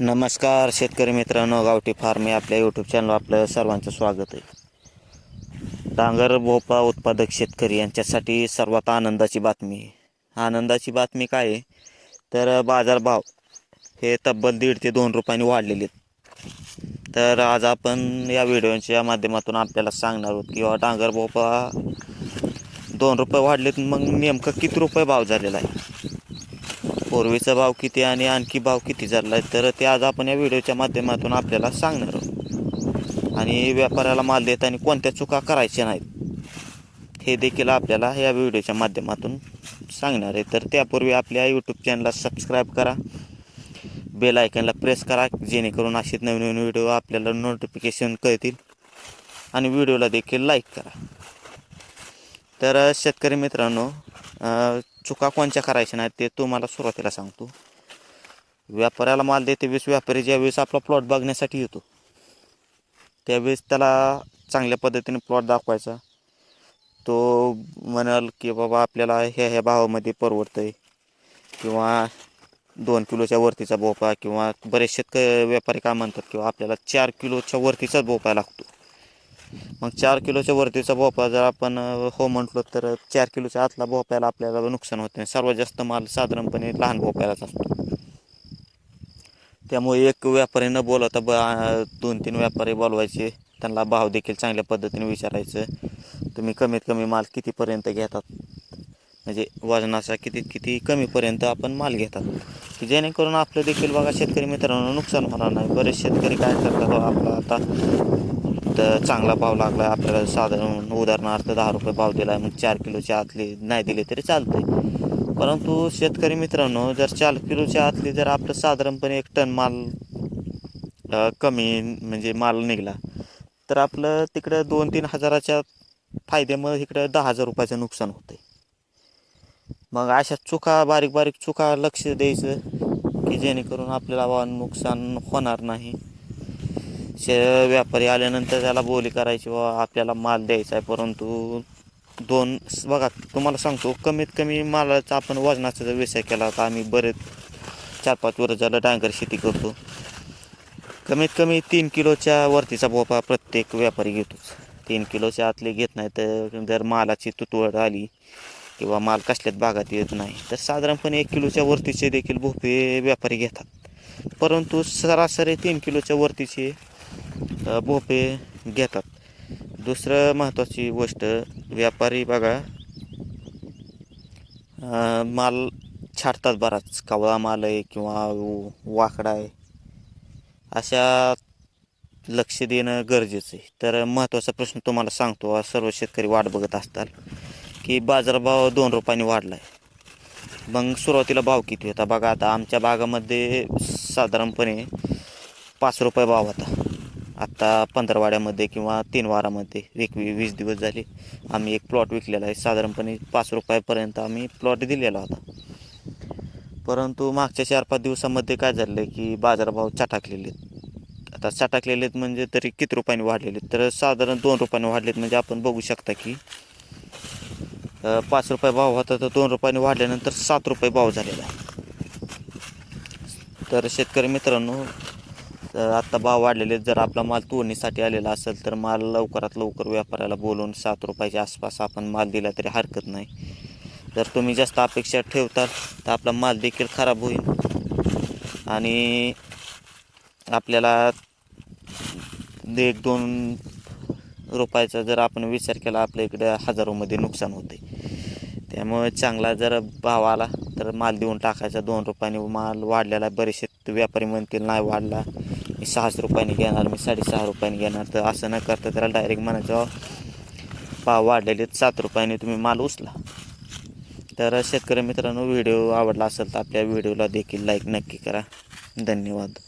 नमस्कार शेतकरी मित्रांनो गावठी फार्म या आपल्या यूट्यूब चॅनल आपलं सर्वांचं स्वागत आहे. डांगर भोपळा उत्पादक शेतकरी यांच्यासाठी सर्वात आनंदाची बातमी आहे. आनंदाची बातमी काय आहे? तर बाजारभाव हे तब्बल दीड ते दोन रुपयांनी वाढलेले आहेत. तर आज आपण या व्हिडिओच्या माध्यमातून आपल्याला सांगणार आहोत किंवा डांगर भोपळा दोन रुपये वाढलेत मग नेमकं किती रुपये भाव झालेला आहे? पूर्वीचा भाव किती आणि आणखी भाव किती झाला आहे तर ते आज आपण या व्हिडिओच्या माध्यमातून आपल्याला सांगणार आहोत. आणि व्यापाऱ्याला माल देताना कोणत्या चुका करायच्या नाहीत हे देखील आपल्याला या व्हिडिओच्या माध्यमातून सांगणार आहे. तर त्यापूर्वी आपल्या यूट्यूब चॅनलला सबस्क्राईब करा. बेल आयकनला प्रेस करा जेणेकरून असे नवीन नवीन व्हिडिओ आपल्याला नोटिफिकेशन कळतील. आणि व्हिडिओला देखील लाईक करा. तर शेतकरी मित्रांनो चुका कोणत्या करायच्या नाहीत ते तुम्हाला सुरुवातीला सांगतो व्यापाऱ्याला माल देते वेळेस व्यापारी ज्यावेळेस आपला प्लॉट बघण्यासाठी येतो त्यावेळेस त्याला चांगल्या पद्धतीने प्लॉट दाखवायचा. तो म्हणाल की बाबा आपल्याला ह्या ह्या भावामध्ये परवडतं आहे किंवा दोन किलोच्या वरतीचा भोपळा किंवा बरेच शेतक व्यापारी काय म्हणतात किंवा आपल्याला चार किलोच्या वरतीचाच भोपळा लागतो. मग चार किलोच्या वरतीचा भोपळा जर आपण हो म्हटलो तर चार किलोच्या आतला भोपळ्याला आपल्याला नुकसान होत नाही. सर्वात जास्त माल साधारणपणे लहान भोपळ्यालाच असतो. त्यामुळे एक व्यापारी न बोलवता ब दोन तीन व्यापारी बोलवायचे. त्यांना भाव देखील चांगल्या पद्धतीने विचारायचं. तुम्ही कमीत कमी माल कितीपर्यंत घेतात? म्हणजे वजनाचा किती किती कमीपर्यंत आपण माल घेतात? की जेणेकरून आपलं देखील बघा शेतकरी मित्रांनो नुकसान होणार नाही. बरेच शेतकरी काय करतात हो, आपला आता तर चांगला भाव लागला आपल्याला साधारण उदाहरणार्थ दहा रुपये भाव दिला आहे मग चार किलोच्या आतले नाही दिले तरी चालते परंतु शेतकरी मित्रांनो जर चार किलोच्या आतले जर आपलं साधारणपणे एक टन माल कमी म्हणजे माल निघाला तर आपलं तिकडं दोन तीन हजाराच्या फायद्यामुळे इकडं दहा हजार रुपयाचं नुकसान होतंय. मग अशा चुका बारीक बारीक चुका लक्ष द्यायचं की जेणेकरून आपल्याला नुकसान होणार नाही. शे व्यापारी आल्यानंतर त्याला बोली करायची व आपल्याला माल द्यायचा आहे. परंतु दोन बघा तुम्हाला सांगतो कमीत कमी मालाचा आपण वजनाचा जर व्यवसाय केला तर आम्ही बरेच चार पाच वर्ष झालं डांगर शेती करतो. कमीत कमी तीन किलोच्या वरतीचा भोपा प्रत्येक व्यापारी घेतोच तीन किलोच्या आतले घेत नाही तर जर मालाची तुटवड आली किंवा माल कसल्याच भागात येत नाही तर साधारणपणे एक किलोच्या वरतीचे देखील भोपे व्यापारी घेतात. परंतु सरासरी तीन किलोच्या वरतीचे भोपे घेतात. दुसरं महत्त्वाची गोष्ट व्यापारी बघा माल छाटतात बराच. कावळा माल आहे किंवा वाकडा आहे. अशा लक्ष देणं गरजेचं आहे. तर महत्त्वाचा प्रश्न तुम्हाला सांगतो सर्व शेतकरी वाट बघत असतात की बाजारभाव दोन रुपयांनी वाढला आहे मग सुरुवातीला भाव किती होता? बघा आता आमच्या भागामध्ये साधारणपणे पाच रुपये भाव होता. आत्ता पंधरवाड्यामध्ये किंवा तीन वारामध्ये एक वी वीस दिवस झाले. आम्ही एक प्लॉट विकलेला आहे. साधारणपणे पाच रुपयापर्यंत आम्ही प्लॉट दिलेला होता. परंतु मागच्या चार पाच दिवसामध्ये काय झालं आहे की बाजारभाव चटाकलेले आहेत. आता चटाकलेले आहेत म्हणजे तरी किती रुपयांनी वाढलेले आहेत? तर साधारण दोन रुपयाने वाढलेत म्हणजे आपण बघू शकता की पाच रुपये भाव होता तर दोन रुपयांनी वाढल्यानंतर सात रुपये भाव झालेला आहे. तर शेतकरी मित्रांनो आत्ता भाव वाढलेले जर आपला माल तोडणीसाठी आलेला असेल तर माल लवकरात लवकर व्यापाऱ्याला बोलवून सात रुपयाच्या आसपास आपण माल दिला तरी हरकत नाही. जर तुम्ही जास्त अपेक्षा ठेवताल तर आपला माल देखील खराब होईल. आणि आपल्याला एक दोन रुपयाचा जर आपण विचार केला आपल्या इकडे हजारोमध्ये नुकसान होते त्यामुळे चांगला जर भाव आला तर माल देऊन टाकायचा. दोन रुपयाने माल वाढलेला बरेचसे व्यापारी म्हणतील नाही वाढला. मी सहाच रुपयाने घेणार मी साडेसहा रुपयाने घेणार तर असं न करता त्याला डायरेक्ट म्हणायचं भाव वाढलेले आहेत, सात रुपयाने तुम्ही माल उचला. तर शेतकरी मित्रांनो व्हिडिओ आवडला असेल तर आपल्या व्हिडिओला देखील लाईक नक्की करा. धन्यवाद.